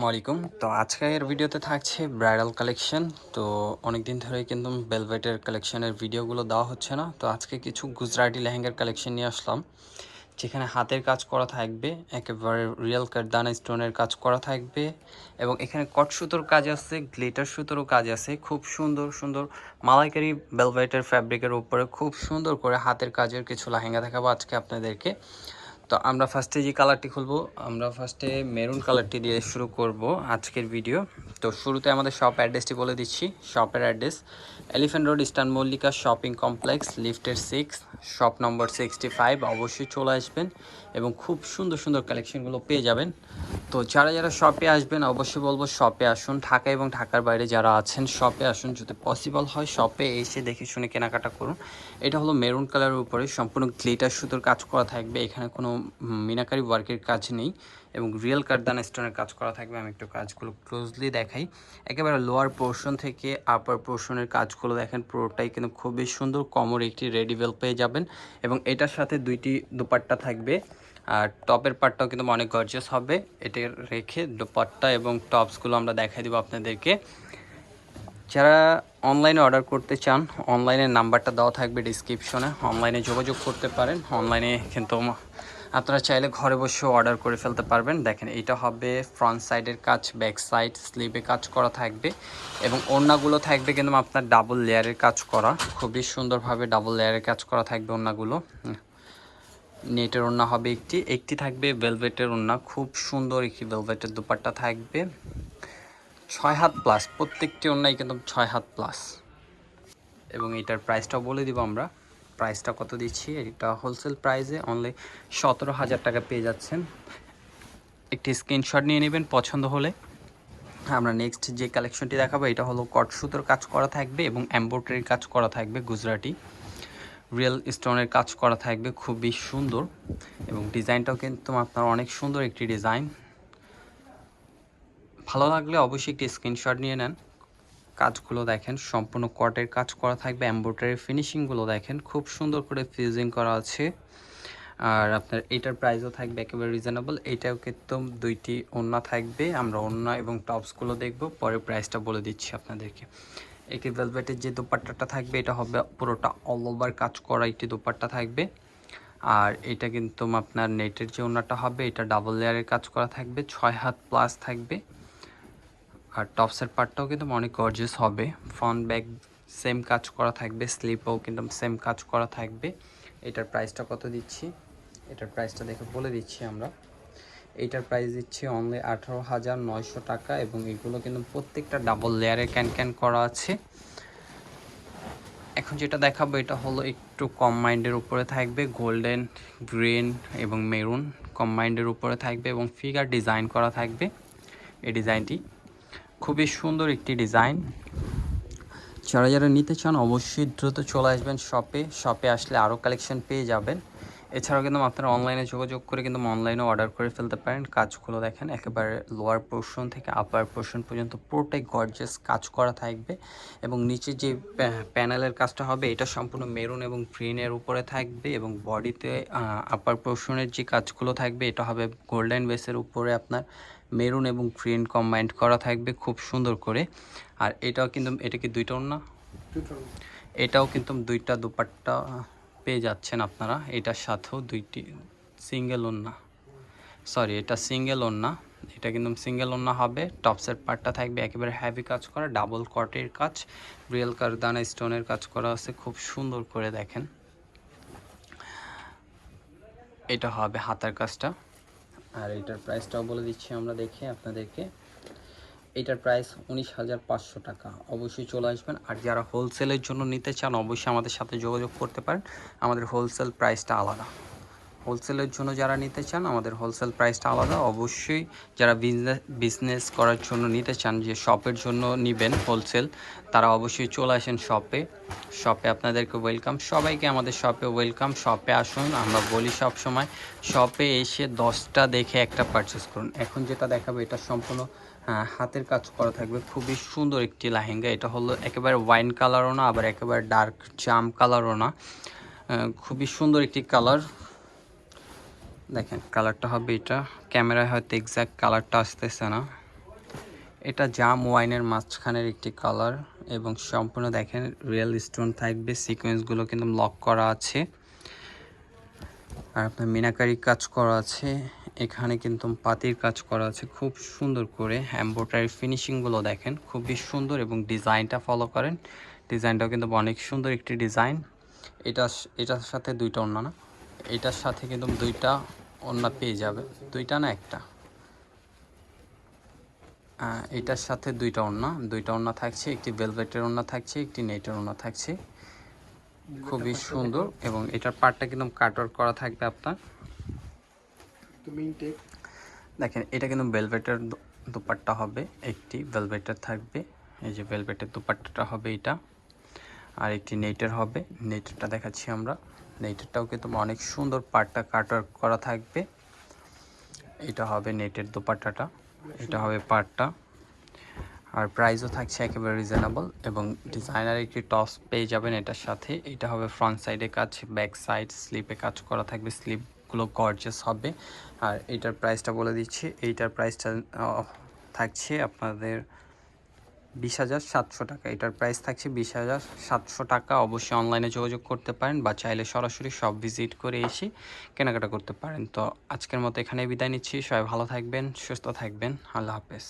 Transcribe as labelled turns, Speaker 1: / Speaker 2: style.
Speaker 1: আসসালামাইকুম তো আজকের ভিডিওতে থাকছে ব্রাইডাল কালেকশন। তো অনেক দিন ধরেই কিন্তু বেলভেটের কালেকশনের ভিডিওগুলো দেওয়া হচ্ছে না। তো আজকে কিছু গুজরাটি লেহেঙ্গার কালেকশন নিয়ে আসলাম। যেখানে হাতের কাজ করা থাকবে, একেবারে রিয়েল কারদানা স্টোনের কাজ করা থাকবে এবং এখানে কট সুতোর কাজ আছে গ্লিটার সুতোরও কাজ আছে। খুব সুন্দর সুন্দর মালাইকারি বেলভেটের ফ্যাব্রিকের উপরে খুব সুন্দর করে হাতের কাজের কিছু লেহেঙ্গা দেখাবো আজকে আপনাদেরকে। তো আমরা ফার্স্টে যে কালারটি খুলবো, আমরা ফার্স্টে মেরুন কালারটি দিয়ে শুরু করব আজকের ভিডিও তো শুরুতে আমাদের শপ অ্যাড্রেসটি বলে দিচ্ছি শপের address Elephant Road Eastern Mallika shopping complex লিফটের six shop number sixty five অবশ্যই চলে আসবেন এবং খুব সুন্দর সুন্দর কালেকশনগুলো পেয়ে যাবেন। তো যারা যারা শপে আসবেন, অবশ্যই বলব শপে আসুন। ঢাকা এবং ঢাকার বাইরে যারা আছেন শপে আসুন। যদি পসিবল হয় শপে এসে দেখে শুনে কেনাকাটা করুন। এটা হলো মেরুন কালারের উপরে সম্পূর্ণ গ্লিটার সুতোর কাজ করা থাকবে। এখানে কোনো মিনাকারি ওয়ার্কের কাজ নেই এবং রিয়েল কারদানা স্টোনের কাজ করা থাকবে। আমি একটু কাজগুলো ক্লোজলি দেখাই। একেবারে লোয়ার পোর্শন থেকে আপার পোর্শনের কাজগুলো দেখেন, পুরোটাই কিন্তু খুবই সুন্দর। কমর একটি রেডিভেল পেয়ে যাবেন। এবং এটার সাথে দুইটি দুপাট্টা থাকবে। আর টপের পার্টটাও কিন্তু অনেক গর্জিয়াস হবে। এটা রেখে দুপাট্টা এবং টপসগুলো আমরা দেখাই দেবো আপনাদেরকে। যারা অনলাইনে অর্ডার করতে চান অনলাইনের নাম্বারটা দেওয়া থাকবে ডিসক্রিপশনে অনলাইনে যোগাযোগ করতে পারেন। অনলাইনে কিন্তু আপনারা চাইলে ঘরে বসেও অর্ডার করে ফেলতে পারবেন। দেখেন এটা হবে ফ্রন্ট সাইডের কাজ ব্যাক সাইড স্লিভে কাজ করা থাকবে এবং ওড়নাগুলো থাকবে কিন্তু আপনার ডাবল লেয়ারের কাজ করা। খুবই সুন্দরভাবে ডাবল লেয়ারের কাজ করা থাকবে ওড়নাগুলো। নেটের ওড়না হবে একটি একটি থাকবে ভেলভেটের ওড়না। খুব সুন্দর একটি ভেলভেটের দুপাট্টা থাকবে। ছয় হাত প্লাস প্রত্যেকটি ওড়নাই কিন্তু ছয় হাত প্লাস এবং এটার প্রাইসটাও বলে দিব আমরা। প্রাইসটা কত দিচ্ছি? এটা হোলসেল প্রাইসে অনলি সতেরো হাজার টাকা পেয়ে যাচ্ছেন। একটি স্ক্রিনশট নিয়ে নেবেন পছন্দ হলে। আমরা নেক্সট যে কালেকশনটি দেখাবো, এটা হলো কট সুতোর কাজ করা থাকবে এবং এম্ব্রয়ডারির কাজ করা থাকবে গুজরাটি। রিয়েল স্টোনের কাজ করা থাকবে, খুবই সুন্দর। এবং ডিজাইনটাও কিন্তু আপনার অনেক সুন্দর একটি ডিজাইন। ভালো লাগলে অবশ্যই একটি স্ক্রিনশট নিয়ে নেন। কাজগুলো দেখেন, সম্পূর্ণ কটের কাজ করা থাকবে এম্ব্রয়ডারি ফিনিশিংগুলো দেখেন, খুব সুন্দর করে ফিউজিং করা আছে। আর আপনার এটার প্রাইসও থাকবে একেবারে রিজনেবল এটাও কিন্তু দুইটি ওন্না থাকবে, আমরা ওন্না এবং টপসগুলো দেখব, পরে প্রাইসটা বলে দিচ্ছি আপনাদেরকে। একটি ভেলভেটের যে দোপাট্টাটা থাকবে, এটা হবে পুরোটা অল ওভার কাজ করা একটি দোপাট্টা থাকবে। আর এটা কিন্তু আপনার নেটের যে ওনাটা হবে, এটা ডাবল লেয়ারের কাজ করা থাকবে, ছয় হাত প্লাস থাকবে। আর টপসের পার্টটাও কিন্তু অনেক গর্জিয়াস হবে। ফ্রন্ট ব্যাক সেম কাজ করা থাকবে। স্লিপও কিন্তু সেম কাজ করা থাকবে। এটার প্রাইসটা কত দিচ্ছি? এটার প্রাইসটা দেখে বলে দিচ্ছি আমরা। এইটার প্রাইস দিচ্ছি অনলি আঠারো হাজার নয়শো টাকা এবং এগুলো কিন্তু প্রত্যেকটা ডাবল লেয়ারে ক্যান ক্যান করা আছে। এখন যেটা দেখাবো, এটা হলো একটু কম মাইন্ডের উপরে থাকবে। গোল্ডেন গ্রিন এবং মেরুন কম মাইন্ডের উপরে থাকবে এবং ফিগার ডিজাইন করা থাকবে। এই ডিজাইনটি খুবই সুন্দর একটি ডিজাইন। যারা যারা নিতে চান, অবশ্যই দ্রুত চলে আসবেন শপে শপে আসলে আরও কালেকশন পেয়ে যাবেন। এছাড়াও কিন্তু আপনারা অনলাইনে যোগাযোগ করে কিন্তু অনলাইনে অর্ডার করে ফেলতে পারেন। কাজগুলো দেখেন একেবারে লোয়ার পোর্শন থেকে আপার পোর্শন পর্যন্ত পুরোটাই গর্জেস কাজ করা থাকবে এবং নিচে যে প্যানেলের কাজটা হবে এটা সম্পূর্ণ মেরুন এবং গ্রিনের উপরে থাকবে এবং বডিতে আপার পোর্শনের যে কাজগুলো থাকবে এটা হবে গোল্ডেন বেসের উপরে আপনার মেরুন এবং গ্রিন কম্বাইন্ড করা থাকবে খুব সুন্দর করে। আর এটাও কিন্তু এটা কি দুইটা না এটাও কিন্তু দুইটা দুপাট্টা পেয়ে যাচ্ছেন আপনারা। এটার সাথেও দুইটি সিঙ্গেল ওন্না সরি এটা সিঙ্গেল ওন্না এটা কিন্তু সিঙ্গেল ওন্না হবে। টপসের পার্টটা থাকবে, একেবারে হ্যাভি কাজ করা ডাবল কটের কাজ। রিয়েল কারদানা স্টোনের কাজ করা আছে, খুব সুন্দর করে দেখেন। এটা হবে হাতার কাজটা। আর এটার প্রাইসটাও বলে দিচ্ছি আমরা দেখে আপনাদেরকে। এটার প্রাইস উনিশ হাজার পাঁচশো টাকা। অবশ্যই চলে আসবেন। আর যারা হোলসেলের জন্য নিতে চান, অবশ্যই আমাদের সাথে যোগাযোগ করতে পারেন। আমাদের হোলসেল প্রাইসটা আলাদা। হোলসেলের জন্য যারা নিতে চান, আমাদের হোলসেল প্রাইসটা আলাদা। অবশ্যই যারা বিজনেস বিজনেস করার জন্য নিতে চান, যে শপের জন্য নেবেন হোলসেল তারা অবশ্যই চলে আসেন শপে শপে আপনাদেরকে ওয়েলকাম সবাইকে আমাদের শপে ওয়েলকাম শপে আসুন, আমরা বলি সব সময় শপে এসে দশটা দেখে একটা পারচেস করুন। এখন যেটা দেখাবো, এটা সম্পূর্ণ হাতের কাজ করা থাকবে। খুবই সুন্দর একটি লাহেঙ্গা। এটা হলো একেবারে ওয়াইন কালারও না, আবার একেবারে ডার্ক জাম কালারও না। খুবই সুন্দর একটি কালার দেখেন কালারটা হবে এটা। ক্যামেরায় হয়তো এক্স্যাক্ট কালারটা আসতেছে না। এটা জাম ওয়াইনের মাঝখানের একটি কালার এবং সম্পূর্ণ দেখেন রিয়েল স্টোন থাকবে। সিকোয়েন্সগুলো কিন্তু লক করা আছে। আর আপনার মিনাকারি কাজ করা আছে। এখানে কিন্তু পাতির কাজ করা আছে খুব সুন্দর করে। এম্ব্রয়ডারি ফিনিশিংগুলো দেখেন, খুবই সুন্দর এবং ডিজাইনটা ফলো করেন। ডিজাইনটাও কিন্তু অনেক সুন্দর একটি ডিজাইন। এটা এটার সাথে দুইটা ওড়না না, এটার সাথে কিন্তু দুইটা ওড়না পেয়ে যাবে। দুইটা না একটা? এটার সাথে দুইটা ওড়না দুইটা ওড়না থাকছে, একটি ভেলভেটের ওড়না থাকছে, একটি নেটের ওড়না থাকছে। খুবই সুন্দর এবং এটার পার্টটা কিন্তু কাটওয়ার্ক করা থাকবে আপনার। দেখেন, এটা কিন্তু ভেলভেটের দুপাট্টা হবে, একটি ভেলভেটের থাকবে, এই যে ভেলভেটের দুপাট্টাটা হবে এটা, আর একটি নেটের হবে নেটেরটা দেখাচ্ছি আমরা নেটেরটাও কিন্তু অনেক সুন্দর পাটটা কাটওয়ার্ক করা থাকবে, এটা হবে নেটের দুপাট্টাটা, এটা হবে পাটটা, আর প্রাইসও থাকছে একেবারে রিজনেবল এবং ডিজাইনার একটি টস পেয়ে যাবেন এটার সাথে, এটা হবে ফ্রন্ট সাইডে কাজ ব্যাক সাইড স্লিপে কাজ করা থাকবে স্লিপগুলো গর্জাস হবে। আর এইটার প্রাইসটা বলে দিচ্ছি। এইটার প্রাইসটা থাকছে আপনাদের বিশ হাজার সাতশো টাকা। এটার প্রাইস থাকছে বিশ হাজার সাতশো টাকা। অবশ্যই অনলাইনে যোগাযোগ করতে পারেন বা চাইলে সরাসরি সব ভিজিট করে এসে কেনাকাটা করতে পারেন। তো আজকের মতো এখানে বিদায় নিচ্ছি। সবাই ভালো থাকবেন, সুস্থ থাকবেন। আল্লাহ হাফেজ।